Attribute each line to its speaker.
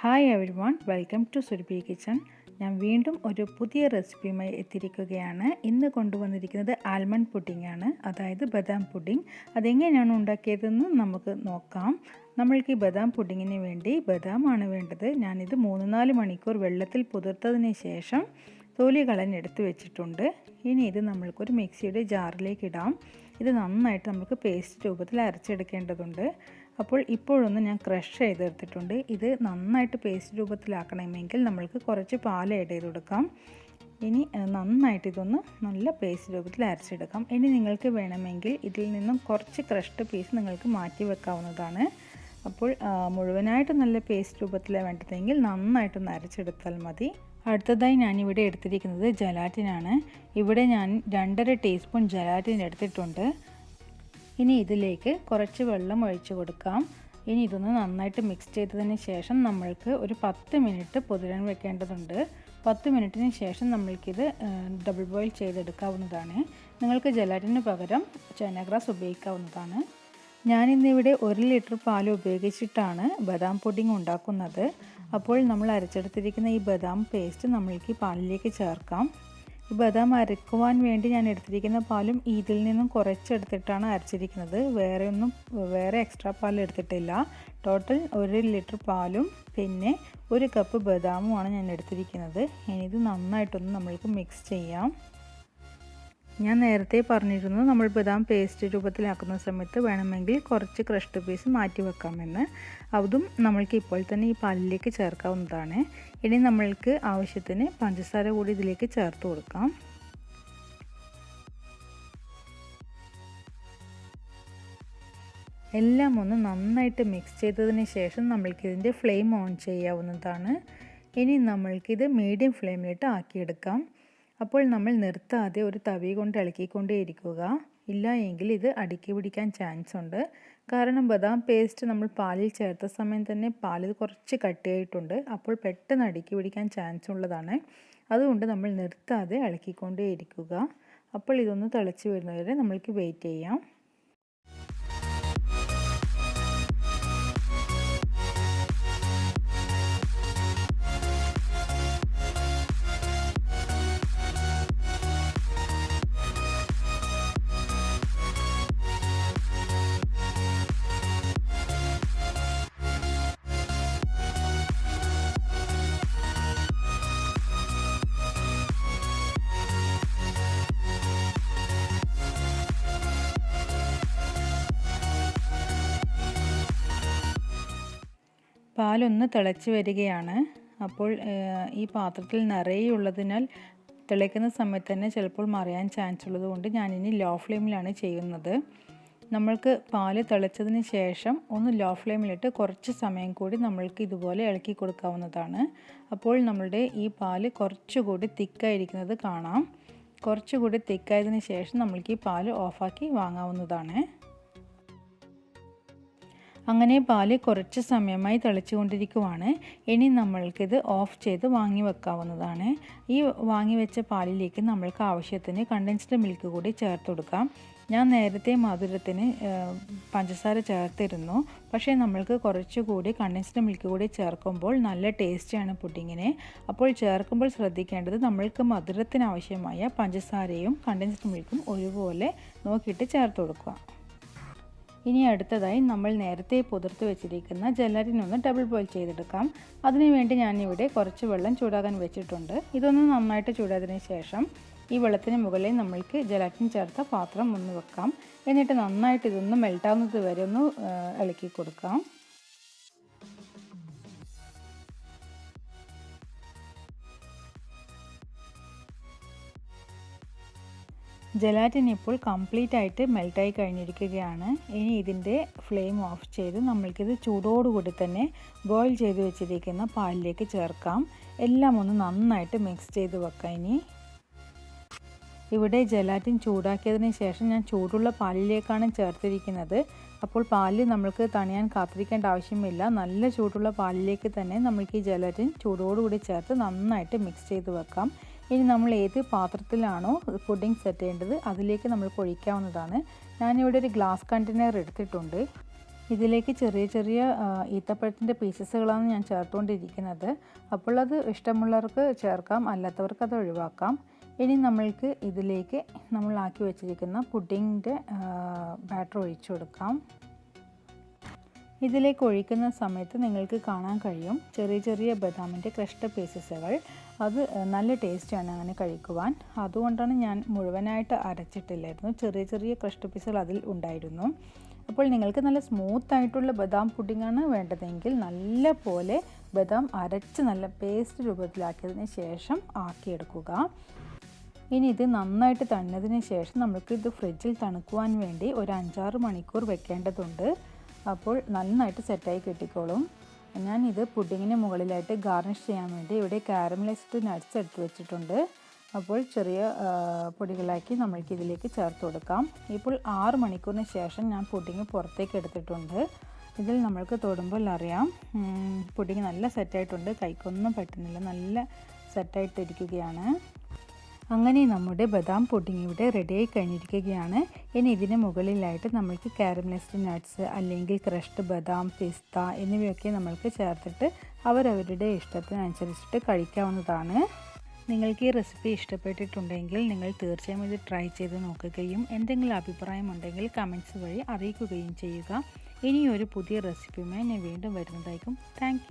Speaker 1: Hi everyone welcome to Surabhi kitchen ഞാൻ വീണ്ടും ഒരു പുതിയ റെസിപ്പിയുമായി എത്തിയിരിക്കുകയാണ്. ഇന്ന് കൊണ്ടുവന്നിരിക്കുന്നത് ആൽമണ്ട് പുഡിംഗ് ആണ്. അതായത് ബദാം പുഡിംഗ് അതെങ്ങനെയാണ് ഉണ്ടാക്കിയതെന്ന് നമുക്ക് നോക്കാം. നമ്മൾക്ക് ഈ ബദാം പുഡിങ്ങിന് വേണ്ടി ബദാമാണ് വേണ്ടത്. ഞാനിത് മൂന്ന് നാല് മണിക്കൂർ വെള്ളത്തിൽ പുതിർത്തതിന് ശേഷം തൊലി കളഞ്ഞെടുത്ത് വെച്ചിട്ടുണ്ട്. ഇനി ഇത് നമ്മൾക്കൊരു മിക്സിയുടെ ജാറിലേക്ക് ഇടാം. ഇത് നന്നായിട്ട് നമുക്ക് പേസ്റ്റ് രൂപത്തിൽ അരച്ചെടുക്കേണ്ടതുണ്ട്. അപ്പോൾ ഇപ്പോഴൊന്നും ഞാൻ ക്രഷ് ചെയ്തെടുത്തിട്ടുണ്ട്. ഇത് നന്നായിട്ട് പേസ്റ്റ് രൂപത്തിലാക്കണമെങ്കിൽ നമ്മൾക്ക് കുറച്ച് പാൽ ഏഡ് ചെയ്ത് കൊടുക്കാം. ഇനി നന്നായിട്ട് ഇതൊന്ന് നല്ല പേസ്റ്റ് രൂപത്തിൽ അരച്ചെടുക്കാം. ഇനി നിങ്ങൾക്ക് വേണമെങ്കിൽ ഇതിൽ നിന്നും കുറച്ച് ക്രഷ്ഡ് പീസ് നിങ്ങൾക്ക് മാറ്റി വെക്കാവുന്നതാണ്. അപ്പോൾ മുഴുവനായിട്ട് നല്ല പേസ്റ്റ് രൂപത്തിലാണ് വേണ്ടതെങ്കിൽ നന്നായിട്ടൊന്ന് അരച്ചെടുത്താൽ മതി. അടുത്തതായി ഞാനിവിടെ എടുത്തിരിക്കുന്നത് ജലാറ്റിനാണ്. ഇവിടെ ഞാൻ രണ്ടര ടീസ്പൂൺ ജലാറ്റിൻ എടുത്തിട്ടുണ്ട്. ഇനി ഇതിലേക്ക് കുറച്ച് വെള്ളം ഒഴിച്ചു കൊടുക്കാം. ഇനി ഇതൊന്ന് നന്നായിട്ട് മിക്സ് ചെയ്തതിന് ശേഷം നമ്മൾക്ക് ഒരു പത്ത് മിനിറ്റ് പൊതിരാൻ വെക്കേണ്ടതുണ്ട്. പത്ത് മിനിറ്റിന് ശേഷം നമ്മൾക്കിത് ഡബിൾ ബോയിൽ ചെയ്തെടുക്കാവുന്നതാണ്. നിങ്ങൾക്ക് ജലാറ്റിന് പകരം ചൈനഗ്രാസ് ഉപയോഗിക്കാവുന്നതാണ്. ഞാനിന്നിവിടെ ഒരു ലിറ്റർ പാൽ ഉപയോഗിച്ചിട്ടാണ് ബദാം പുഡിംഗ് ഉണ്ടാക്കുന്നത്. അപ്പോൾ നമ്മൾ അരച്ചെടുത്തിരിക്കുന്ന ഈ ബദാം പേസ്റ്റ് നമ്മൾക്ക് ഈ പാലിലേക്ക് ചേർക്കാം. ഈ ബദാം അരക്കുവാൻ വേണ്ടി ഞാൻ എടുത്തിരിക്കുന്ന പാലും ഇതിൽ നിന്നും കുറച്ചെടുത്തിട്ടാണ് അരച്ചിരിക്കുന്നത്. വേറെ ഒന്നും വേറെ എക്സ്ട്രാ പാൽ എടുത്തിട്ടില്ല. ടോട്ടൽ ഒരു ലിറ്റർ പാലും പിന്നെ ഒരു കപ്പ് ബദാമുമാണ് ഞാൻ എടുത്തിരിക്കുന്നത്. ഇനി ഇത് നന്നായിട്ടൊന്ന് നമ്മൾക്ക് മിക്സ് ചെയ്യാം. ഞാൻ നേരത്തെ പറഞ്ഞിരുന്നു നമ്മൾ ബദാം പേസ്റ്റ് രൂപത്തിലാക്കുന്ന സമയത്ത് വേണമെങ്കിൽ കുറച്ച് ക്രഷ്ഡ് പീസ് മാറ്റി വെക്കാമെന്ന്. അതും നമ്മൾക്ക് ഇപ്പോൾ തന്നെ ഈ പാലിലേക്ക് ചേർക്കാവുന്നതാണ്. ഇനി നമ്മൾക്ക് ആവശ്യത്തിന് പഞ്ചസാര കൂടി ഇതിലേക്ക് ചേർത്ത് കൊടുക്കാം. എല്ലാം ഒന്ന് നന്നായിട്ട് മിക്സ് ചെയ്തതിന് ശേഷം നമ്മൾക്കിതിന്റെ ഫ്ലെയിം ഓൺ ചെയ്യാവുന്നതാണ്. ഇനി നമ്മൾക്കിത് മീഡിയം ഫ്ലെയിമിലിട്ട് ആക്കിയെടുക്കാം. അപ്പോൾ നമ്മൾ നിർത്താതെ ഒരു തവി കൊണ്ട് ഇളക്കിക്കൊണ്ടേ ഇരിക്കുക. ഇല്ല എങ്കിൽ ഇത് അടുക്കി പിടിക്കാൻ ചാൻസ് ഉണ്ട്. കാരണം ബദാം പേസ്റ്റ് നമ്മൾ പാലിൽ ചേർത്ത സമയം തന്നെ പാലിൽ കുറച്ച് കട്ടിയായിട്ടുണ്ട് അപ്പോൾ പെട്ടെന്ന് അടുക്കി പിടിക്കാൻ ചാൻസ് ഉള്ളതാണ്. അതുകൊണ്ട് നമ്മൾ നിർത്താതെ ഇളക്കിക്കൊണ്ടേ ഇരിക്കുക. അപ്പോൾ ഇതൊന്ന് തിളച്ച് വരുന്നവരെ നമ്മൾക്ക് വെയിറ്റ് ചെയ്യാം. പാലൊന്ന് തിളച്ച് വരികയാണ്. അപ്പോൾ ഈ പാത്രത്തിൽ നിറയെ നിറയുള്ളതിനാൽ തിളയ്ക്കുന്ന സമയത്ത് തന്നെ ചിലപ്പോൾ മറിയാൻ ചാൻസ് ഉള്ളതുകൊണ്ട് ഞാനിനി ലോ ഫ്ലെയിമിലാണ് ചെയ്യുന്നത്. നമ്മൾക്ക് പാൽ തിളച്ചതിന് ശേഷം ഒന്ന് ലോ ഫ്ലെയിമിലിട്ട് കുറച്ച് സമയം കൂടി നമ്മൾക്ക് ഇതുപോലെ ഇളക്കി കൊടുക്കാവുന്നതാണ്. അപ്പോൾ നമ്മളുടെ ഈ പാൽ കുറച്ചുകൂടി തിക്കായിരിക്കുന്നത് കാണാം. കുറച്ചുകൂടി തിക്കായതിന് ശേഷം നമ്മൾക്ക് ഈ പാൽ ഓഫാക്കി വാങ്ങാവുന്നതാണ്. അങ്ങനെ പാൽ കുറച്ച് സമയമായി തിളച്ചുകൊണ്ടിരിക്കുവാണ്. ഇനി നമ്മൾക്കിത് ഓഫ് ചെയ്ത് വാങ്ങി വെക്കാവുന്നതാണ്. ഈ വാങ്ങി വെച്ച പാലിലേക്ക് നമ്മൾക്ക് ആവശ്യത്തിന് കണ്ടൻസ്ഡ് മിൽക്ക് കൂടി ചേർത്ത് കൊടുക്കാം. ഞാൻ നേരത്തെ മധുരത്തിന് പഞ്ചസാര ചേർത്തിരുന്നു. പക്ഷേ നമ്മൾക്ക് കുറച്ചുകൂടി കണ്ടൻസ്ഡ് മിൽക്ക് കൂടി ചേർക്കുമ്പോൾ നല്ല ടേസ്റ്റിയാണ് പുഡിങ്ങിന്. അപ്പോൾ ചേർക്കുമ്പോൾ ശ്രദ്ധിക്കേണ്ടത് നമ്മൾക്ക് മധുരത്തിനാവശ്യമായ പഞ്ചസാരയും കണ്ടൻസ്ഡ് മിൽക്കും ഒരുപോലെ നോക്കിയിട്ട് ചേർത്ത് കൊടുക്കുക. ഇനി അടുത്തതായി നമ്മൾ നേരത്തെ പുതിർത്ത് വെച്ചിരിക്കുന്ന ജലാറ്റിനൊന്ന് ഡബിൾ ബോയിൽ ചെയ്തെടുക്കാം. അതിനുവേണ്ടി ഞാനിവിടെ കുറച്ച് വെള്ളം ചൂടാകാൻ വെച്ചിട്ടുണ്ട്. ഇതൊന്ന് നന്നായിട്ട് ചൂടായതിന് ശേഷം ഈ വെള്ളത്തിന് മുകളിൽ നമ്മൾക്ക് ജലാറ്റിൻ ചേർത്ത പാത്രം ഒന്ന് വെക്കാം. എന്നിട്ട് നന്നായിട്ട് ഇതൊന്ന് മെൽട്ടാവുന്നത് വരെ ഒന്ന് ഇളക്കി കൊടുക്കാം. ജലാറ്റിൻ ഇപ്പോൾ കംപ്ലീറ്റ് ആയിട്ട് മെൽട്ടായി കഴിഞ്ഞിരിക്കുകയാണ്. ഇനി ഇതിന്റെ ഫ്ലെയിം ഓഫ് ചെയ്ത് നമ്മൾക്കിത് ചൂടോടുകൂടി തന്നെ ബോയിൽ ചെയ്ത് വെച്ചിരിക്കുന്ന പാലിലേക്ക് ചേർക്കാം. എല്ലാം ഒന്ന് നന്നായിട്ട് മിക്സ് ചെയ്ത് വെക്കാം ഇനി. ഇവിടെ ജലാറ്റിൻ ചൂടാക്കിയതിന് ശേഷം ഞാൻ ചൂടുള്ള പാലിലേക്കാണ് ചേർത്തിരിക്കുന്നത്. അപ്പോൾ പാലിൽ നമ്മൾക്ക് തണിയാൻ കാത്തിരിക്കേണ്ട ആവശ്യമില്ല. നല്ല ചൂടുള്ള പാലിലേക്ക് തന്നെ നമ്മൾക്ക് ഈ ജലാറ്റിൻ ചൂടോടുകൂടി ചേർത്ത് നന്നായിട്ട് മിക്സ് ചെയ്ത് വെക്കാം. ഇനി നമ്മൾ ഏത് പാത്രത്തിലാണോ പുഡിംഗ് സെറ്റ് ചെയ്യേണ്ടത് അതിലേക്ക് നമ്മൾ ഒഴിക്കാവുന്നതാണ് ഞാനിവിടെ ഒരു ഗ്ലാസ് കണ്ടെയ്നർ എടുത്തിട്ടുണ്ട്. ഇതിലേക്ക് ചെറിയ ചെറിയ ഈത്തപ്പഴത്തിന്റെ പീസസുകളാണ് ഞാൻ ചേർത്തുകൊണ്ടിരിക്കുന്നത്. അപ്പോൾ അത് ഇഷ്ടമുള്ളവർക്ക് ചേർക്കാം അല്ലാത്തവർക്ക് അത് ഒഴിവാക്കാം. ഇനി നമ്മൾക്ക് ഇതിലേക്ക് നമ്മളാക്കി വെച്ചിരിക്കുന്ന പുഡിങ്ങിന്റെ ബാറ്റർ ഒഴിച്ചു കൊടുക്കാം. ഇതിലേക്ക് ഒഴിക്കുന്ന സമയത്ത് നിങ്ങൾക്ക് കാണാൻ കഴിയും ചെറിയ ചെറിയ ബദാമിന്റെ ക്രഷ്ട പീസസുകൾ അത് നല്ല ടേസ്റ്റാണ് അങ്ങനെ കഴിക്കുവാൻ. അതുകൊണ്ടാണ് ഞാൻ മുഴുവനായിട്ട് അരച്ചിട്ടില്ലായിരുന്നു. ചെറിയ ചെറിയ ക്രഷ്ഡ് പീസുകൾ അതിൽ ഉണ്ടായിരുന്നു. അപ്പോൾ നിങ്ങൾക്ക് നല്ല സ്മൂത്ത് ആയിട്ടുള്ള ബദാം പുഡിങ്ങാണ് വേണ്ടതെങ്കിൽ നല്ല പോലെ ബദാം അരച്ച് നല്ല പേസ്റ്റ് രൂപത്തിലാക്കിയതിന് ശേഷം ആക്കിയെടുക്കുക. ഇനി ഇത് നന്നായിട്ട് തണ്ണതിന് ശേഷം നമുക്ക് ഇത് ഫ്രിഡ്ജിൽ തണുക്കുവാൻ വേണ്ടി ഒരു അഞ്ചാറ് മണിക്കൂർ വെക്കേണ്ടതുണ്ട്. അപ്പോൾ നന്നായിട്ട് സെറ്റായി കിട്ടിക്കോളും. ഞാൻ ഇത് പുഡിങ്ങിന് മുകളിലായിട്ട് ഗാർണിഷ് ചെയ്യാൻ വേണ്ടി ഇവിടെ കാരമലൈസ്ഡ് നട്ട്സ് എടുത്ത് വെച്ചിട്ടുണ്ട്. അപ്പോൾ ചെറിയ പൊടികളാക്കി നമ്മൾക്ക് ഇതിലേക്ക് ചേർത്ത് കൊടുക്കാം. ഇപ്പോൾ ആറ് മണിക്കൂറിന് ശേഷം ഞാൻ പുഡിങ് പുറത്തേക്ക് എടുത്തിട്ടുണ്ട്. ഇതിൽ നമ്മൾക്ക് തൊടുമ്പോൾ അറിയാം പുഡിങ് നല്ല സെറ്റായിട്ടുണ്ട് കൈക്കൊന്നും പറ്റുന്നില്ല. നല്ല സെറ്റായിട്ടിരിക്കുകയാണ് അങ്ങനെ നമ്മുടെ ബദാം പുഡിംഗ് ഇവിടെ റെഡിയായി കഴിഞ്ഞിരിക്കുകയാണ്. ഇനി ഇതിന് മുകളിലായിട്ട് നമ്മൾക്ക് കാരമലൈസ്ഡ് നട്ട്സ് അല്ലെങ്കിൽ ക്രഷ്ഡ് ബദാം പിസ്ത എന്നിവയൊക്കെ നമ്മൾക്ക് ചേർത്തിട്ട് അവരവരുടെ ഇഷ്ടത്തിനനുസരിച്ചിട്ട് കഴിക്കാവുന്നതാണ്. നിങ്ങൾക്ക് ഈ റെസിപ്പി ഇഷ്ടപ്പെട്ടിട്ടുണ്ടെങ്കിൽ നിങ്ങൾ തീർച്ചയായും ഇത് ട്രൈ ചെയ്ത് നോക്കുകയും എന്തെങ്കിലും അഭിപ്രായം ഉണ്ടെങ്കിൽ കമന്റ്സ് വഴി അറിയിക്കുകയും ചെയ്യുക. ഇനിയൊരു പുതിയ റെസിപ്പിയുമായി ഞാൻ വീണ്ടും വരുന്നതായിരിക്കും. താങ്ക്